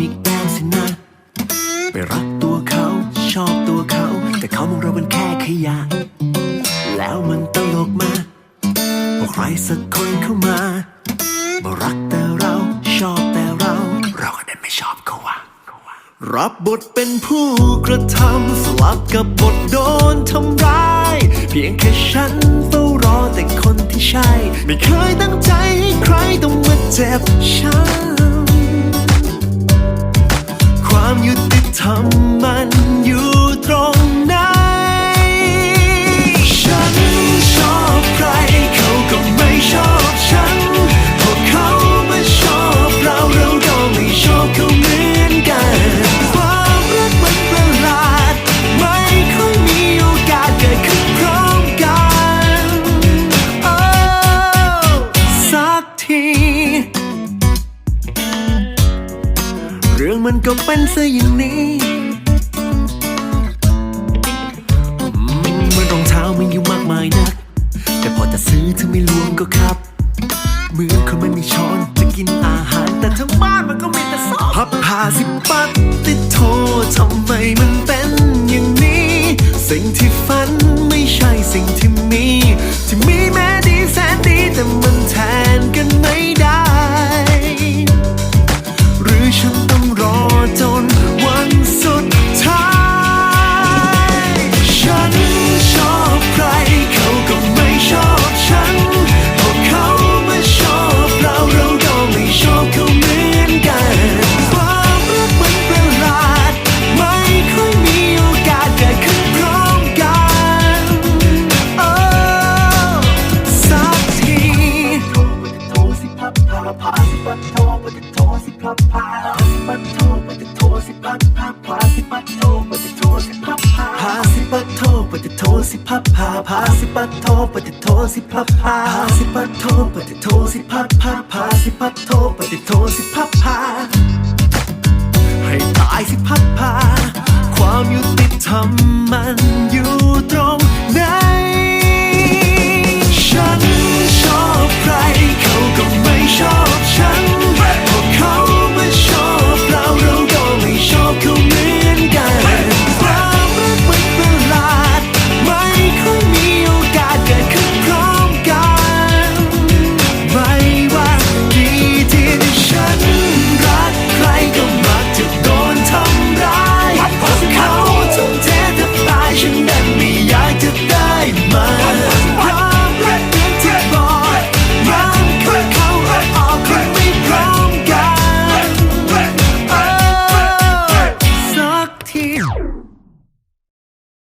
อีกแล้วสินะไปรักตัวเขาชอบตัวเขา แต่เขามองเราเป็นแค่ขยะ แล้วมันตลกมากว่าใครสักคนเข้ามามารักแต่เราชอบแต่เรา เราก็ดันไม่ชอบเขาว่ะรับบทเป็นผู้กระทำสลับกับบทโดนทำร้าย เพียงแค่ฉันเฝ้ารอแต่คนที่ใช่ ไม่เคยตั้งใจให้ใครต้องมาเจ็บช้ำ ความ มันก็เป็นซะอย่างนี้อืมมันรองเท้าไม่อยู่มากมายนัก แต่พอจะซื้อเธอไม่ล้วงก็ครับ มือนคนมันมีช้อนจะกินอาหาร แต่ทั้งบ้านมันก็มีแต่ซอกพับผ้าสิปัดติดโททำไมมันเป็นอย่างนี้ สิ่งที่ฝันไม่ใช่สิ่งที่ สิปัดโทรปฏิโทรสิพับพาสิปัดโทปฏิโทสิพับพาพาสิปัดโทรปฏิโทรสิพับพาพาสิปัดโทรปฏิโทรสิพับพาพาสิปัดโทรปฏิโทรสิพับพาพาสิปัดโทรปฏิโทรสิพับพาพาสิปัดโทรปฏิโทรสิพับพาให้ตายสิพัดพาความยุติธรรมมันอยู่